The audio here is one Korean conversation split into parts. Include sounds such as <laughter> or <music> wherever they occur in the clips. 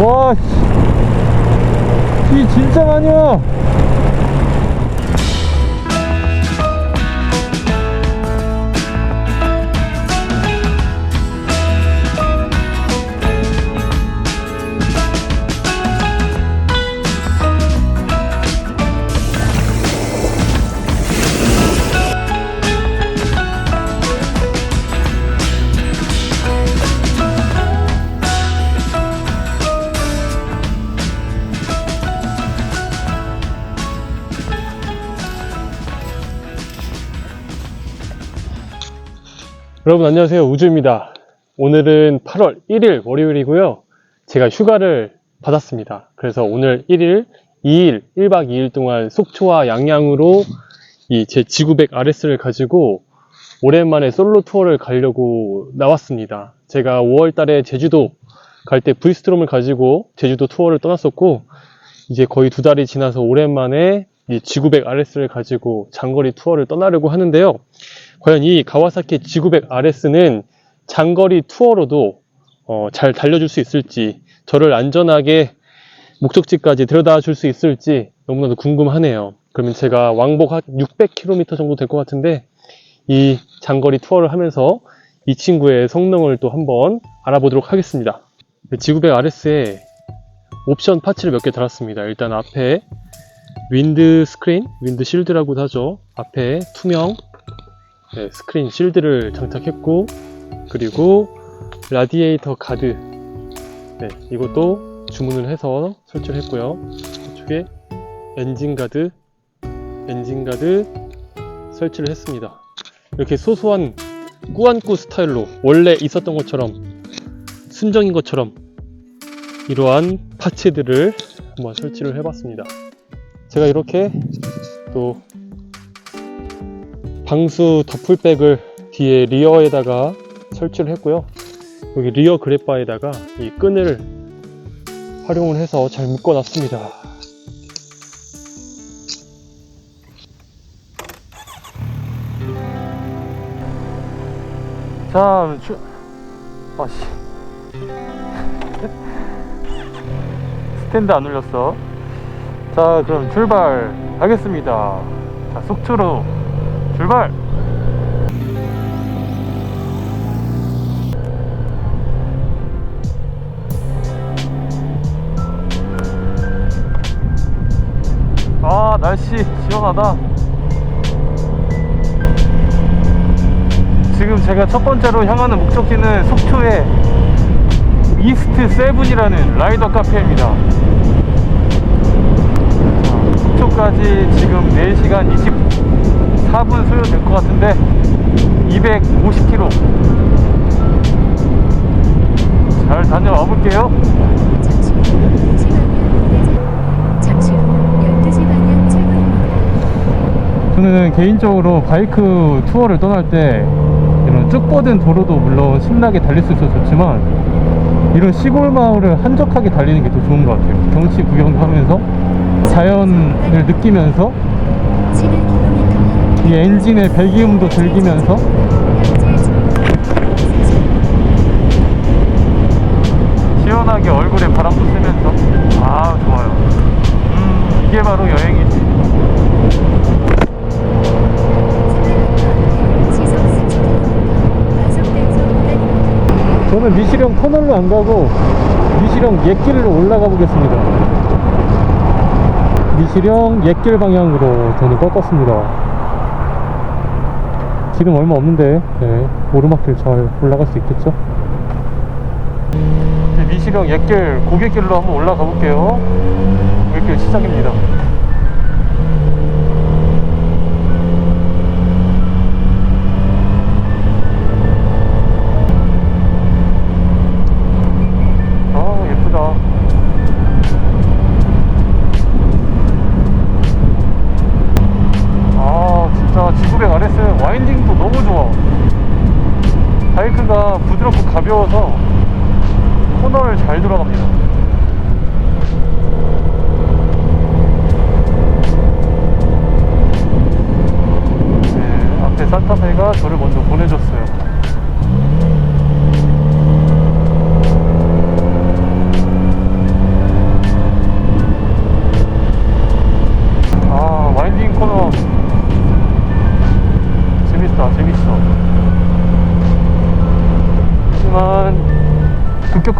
와, 씨. 비 진짜 많이 와. 여러분 안녕하세요. 우주입니다. 오늘은 8월 1일 월요일이고요. 제가 휴가를 받았습니다. 그래서 오늘 1일 2일 1박 2일 동안 속초와 양양으로 이 제 지구백 RS를 가지고 오랜만에 솔로 투어를 가려고 나왔습니다. 제가 5월 달에 제주도 갈 때 브이스트롬을 가지고 제주도 투어를 떠났었고 이제 거의 두 달이 지나서 오랜만에 이 지구백 RS를 가지고 장거리 투어를 떠나려고 하는데요 과연 이 가와사키 G900 RS는 장거리 투어로도 어, 잘 달려줄 수 있을지 저를 안전하게 목적지까지 데려다 줄 수 있을지 너무나도 궁금하네요. 그러면 제가 왕복 한 600km 정도 될 것 같은데 이 장거리 투어를 하면서 이 친구의 성능을 또 한번 알아보도록 하겠습니다. G900 RS에 옵션 파츠를 몇 개 달았습니다. 일단 앞에 윈드 스크린, 윈드 실드라고도 하죠. 앞에 투명 네, 스크린 실드를 장착했고 그리고 라디에이터 가드. 네, 이것도 주문을 해서 설치를 했고요. 이쪽에 엔진 가드 엔진 가드 설치를 했습니다. 이렇게 소소한 꾸안꾸 스타일로 원래 있었던 것처럼 순정인 것처럼 이러한 파츠들을 한번 설치를 해봤습니다. 제가 이렇게 또 방수 더풀백을 뒤에 리어에다가 설치를 했고요. 여기 리어 그랩바에다가 이 끈을 활용을 해서 잘 묶어 놨습니다. 자, 추... 아씨. 스탠드 안 울렸어. 자, 그럼 출발하겠습니다. 자, 속초로 출발! 아 날씨 시원하다 지금 제가 첫 번째로 향하는 목적지는 속초의 이스트 세븐이라는 라이더 카페입니다 자, 속초까지 지금 4시간 24분 소요될 것 같은데 250km 잘 다녀와 볼게요 잠시 후 12시 방향 우회전 잠시 후 12시 방향 출구입니다. 저는 개인적으로 바이크 투어를 떠날 때 이런 쭉 뻗은 도로도 물론 신나게 달릴 수 있어서 좋지만 이런 시골 마을을 한적하게 달리는 게 더 좋은 것 같아요. 경치 구경도 하면서 자연을 느끼면서 11km 이 엔진의 배기음도 즐기면서 시원하게 얼굴에 바람도 쐬면서 아 좋아요. 음 이게 바로 여행이지. 시속 30km 과속 단속 구간입니다. 저는 미시령 터널로 안 가고 미시령 옛길로 올라가 보겠습니다. 미시령 옛길 방향으로 저는 꺾었습니다. 길은 얼마 없는데 네, 오르막길 잘 올라갈 수 있겠죠? 미시령 옛길 고객길로 한번 올라가 볼게요. 고객길 시작입니다.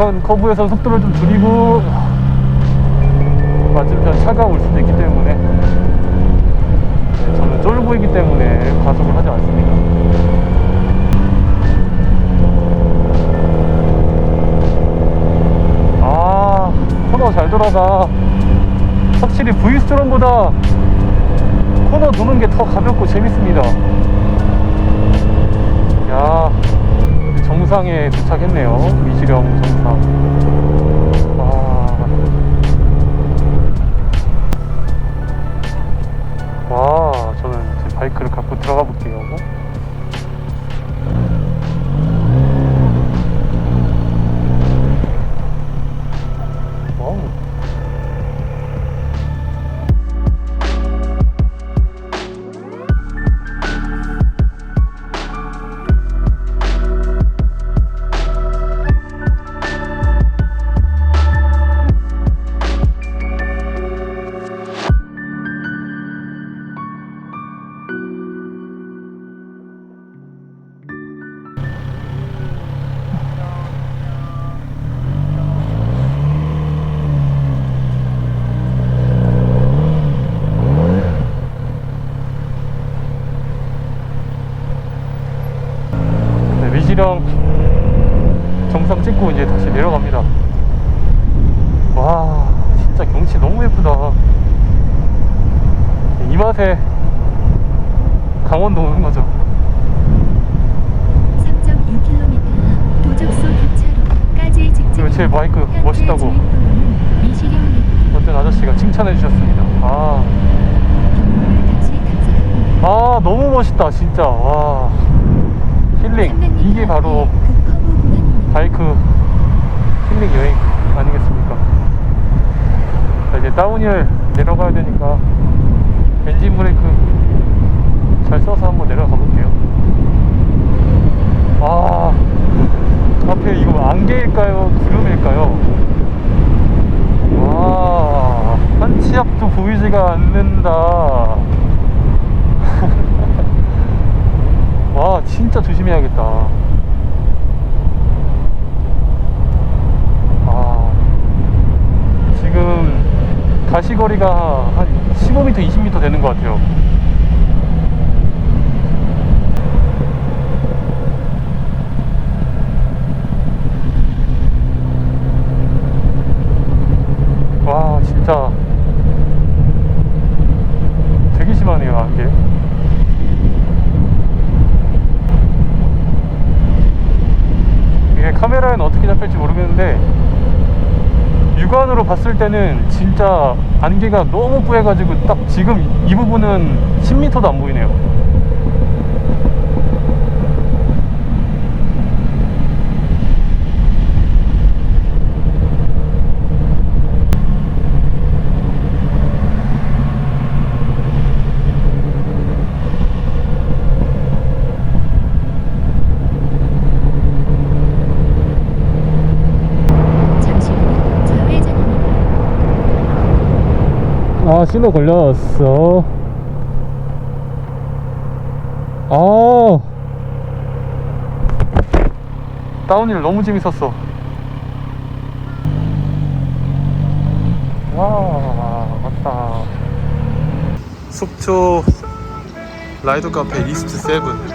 뾰족한 커브에서 속도를 좀 줄이고 맞은편 차가 올 수도 있기 때문에. 저는 쫄보이기 때문에 과속을 하지 않습니다. 아 코너 잘 돌아가. 확실히 브이스트롬보다 코너 도는 게 더 가볍고 재밌습니다 야 정상에 도착했네요. 미시령 정상 와, 와 저는 제 바이크를 갖고 들어가 볼게요 너무 멋있다, 진짜. 와, 힐링. 300m 이게 바로 그. 바이크 힐링 여행 아니겠습니까? 자, 이제 다운힐 내려가야 되니까 엔진 브레이크 잘 써서 한번 내려가 볼게요. 아, 앞에 이거 안개일까요? 구름일까요? 와, 한 치 앞도 보이지가 않는다. 와, 진짜 조심해야겠다. 아, 지금 가시거리가 한 15m, 20m 되는 것 같아요. 와, 진짜 되게 심하네요, 안개. 이게 카메라에는 어떻게 잡힐지 모르겠는데 육안으로 봤을 때는 진짜 안개가 너무 뿌해가지고 딱 지금 이 부분은 10m도 안 보이네요. 잠시 후 좌회전입니다. 아 신호 걸렸어. 아 다운힐 너무 재밌었어. 와 맞다. 속초 라이더 카페 이스트 세븐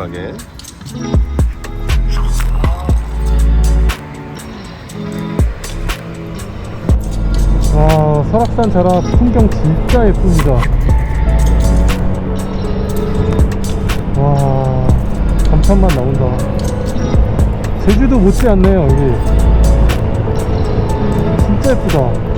마지막에. 와 설악산 자락 풍경 진짜 예쁩니다. 와 감탄만 나온다. 제주도 못지않네요 여기. 진짜 예쁘다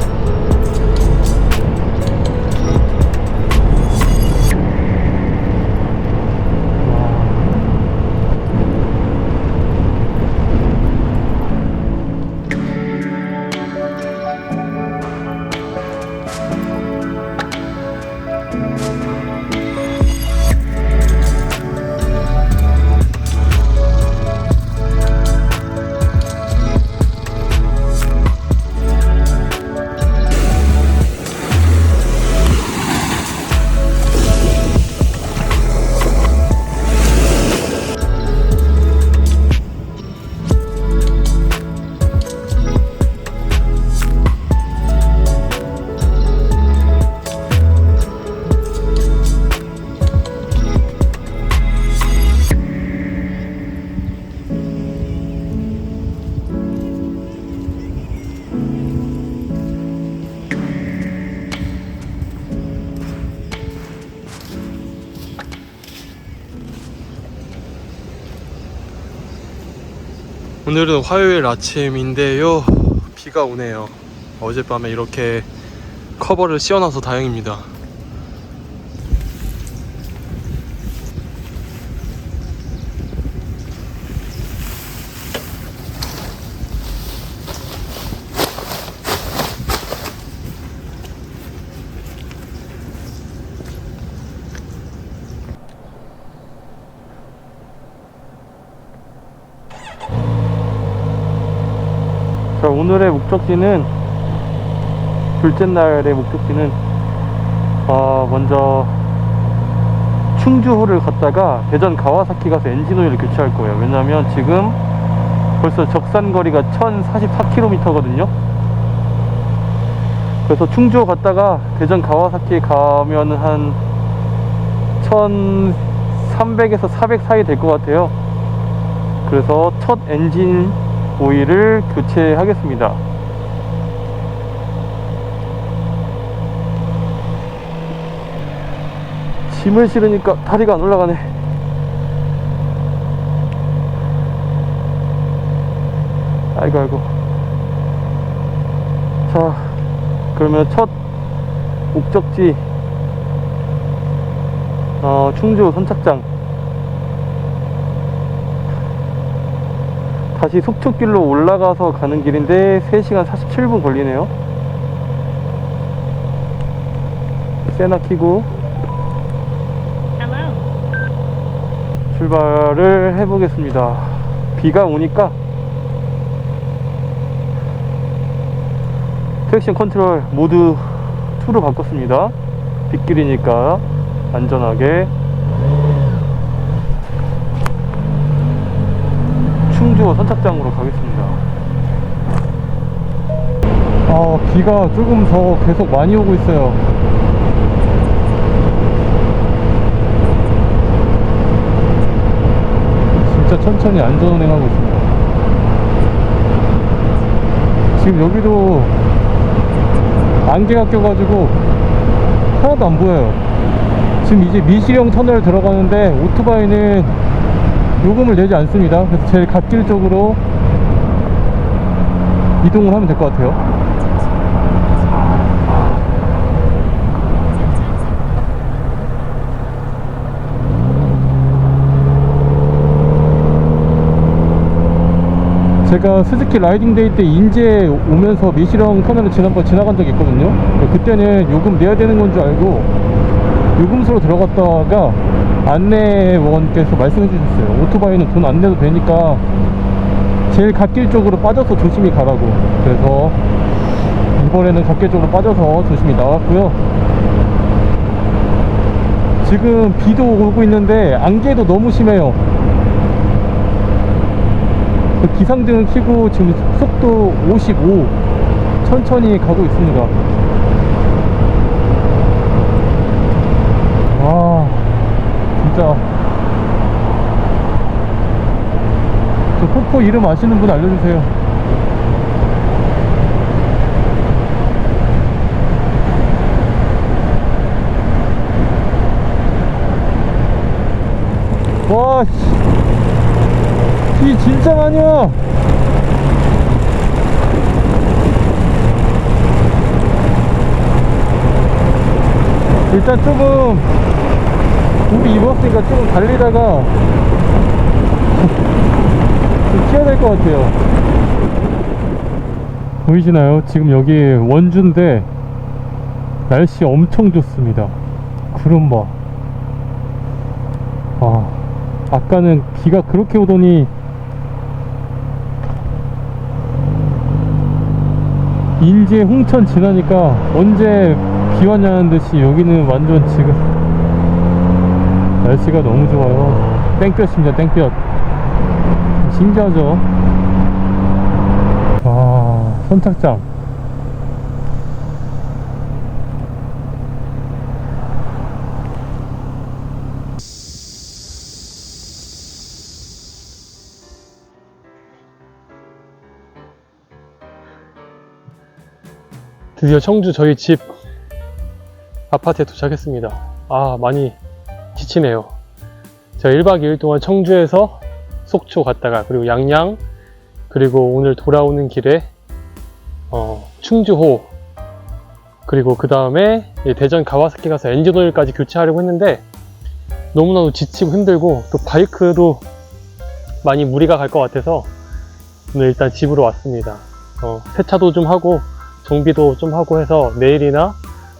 오늘은 화요일 아침인데요. 비가 오네요. 어젯밤에 이렇게 커버를 씌워놔서 다행입니다. 자, 오늘의 목적지는 둘째 날의 목적지는 어, 먼저 충주호를 갔다가 대전 가와사키 가서 엔진 오일을 교체할 거예요. 왜냐면 지금 벌써 적산 거리가 1044km거든요. 그래서 충주호 갔다가 대전 가와사키 가면 한 1300에서 400 사이 될 것 같아요. 그래서 첫 엔진 오일을 교체하겠습니다. 짐을 실으니까 다리가 안 올라가네. 아이고, 아이고. 자, 그러면 첫 목적지, 어, 충주 선착장. 다시 속초길로 올라가서 가는 길인데 3시간 47분 걸리네요. 세나 키고 출발을 해보겠습니다. 비가 오니까 트랙션 컨트롤 모드 2로 바꿨습니다. 빗길이니까 안전하게 충주 선착장으로 가겠습니다. 아, 비가 조금 더 계속 많이 오고 있어요. 진짜 천천히 안전 운행하고 있습니다. 지금 여기도 안개가 껴가지고 하나도 안 보여요. 지금 이제 미시령 터널 들어가는데 오토바이는 요금을 내지 않습니다. 그래서 제일 갓길 쪽으로 이동을 하면 될 것 같아요. 제가 스즈키 라이딩 데이 때 인제 오면서 미시령 터널을 지난번 지나간 적이 있거든요. 그때는 요금 내야 되는 건 줄 알고 요금소로 들어갔다가 안내원께서 말씀해 주셨어요. 오토바이는 돈 안 내도 되니까 제일 갓길 쪽으로 빠져서 조심히 가라고. 그래서 이번에는 갓길 쪽으로 빠져서 조심히 나왔고요. 지금 비도 오고 있는데 안개도 너무 심해요. 그 기상등을 켜고 지금 속도 55 천천히 가고 있습니다. 와 진짜 저 폭포 이름 아시는 분 알려주세요. 와, 씨. 비 진짜 많이 와. 일단 조금 우비 입었으니까 조금 달리다가 <laughs> 좀 튀어야 될 것 같아요. 보이시나요? 지금 여기 원주인데 날씨 엄청 좋습니다. 구름 봐. 아, 아까는 비가 그렇게 오더니 인제 홍천 지나니까 언제 비 왔냐는 듯이 여기는 완전 지금 날씨가 너무 좋아요. 땡볕입니다, 땡볕. 신기하죠? 아, 선착장. 드디어 청주 저희 집 아파트에 도착했습니다. 아, 많이 지치네요. 제가 1박 2일 동안 청주에서 속초 갔다가 그리고 양양 그리고 오늘 돌아오는 길에 어, 충주호 그리고 그 다음에 대전 가와사키 가서 엔진 오일까지 교체하려고 했는데 너무나도 지치고 힘들고 또 바이크도 많이 무리가 갈 것 같아서 오늘 일단 집으로 왔습니다. 어, 세차도 좀 하고 정비도 좀 하고 해서 내일이나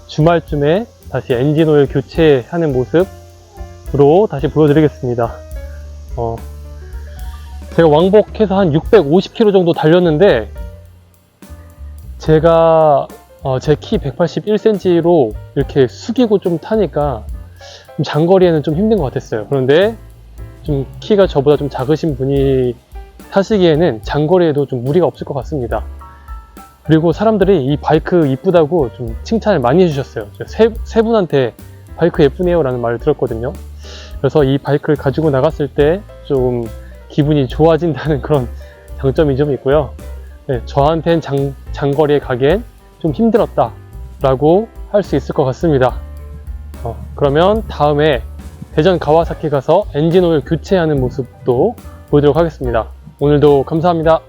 주말쯤에 다시 엔진 오일 교체하는 모습으 로 다시 보여드리겠습니다. 어, 제가 왕복해서 한 650km 정도 달렸는데 제가 어, 제 키 181cm로 이렇게 숙이고 좀 타니까 좀 장거리에는 좀 힘든 것 같았어요. 그런데 좀 키가 저보다 좀 작으신 분이 타시기에는 장거리에도 좀 무리가 없을 것 같습니다. 그리고 사람들이 이 바이크 이쁘다고 좀 칭찬을 많이 해주셨어요. 세, 세 분한테 바이크 예쁘네요 라는 말을 들었거든요. 그래서 이 바이크를 가지고 나갔을 때좀 기분이 좋아진다는 <laughs> 그런 장점이 좀 있고요. 네, 저한텐 장, 장거리에 가기엔 좀 힘들었다 라고 할 수 있을 것 같습니다. 어, 그러면 다음에 대전 가와사키 가서 엔진 오일 교체하는 모습도 보여드리도록 하겠습니다. 오늘도 감사합니다.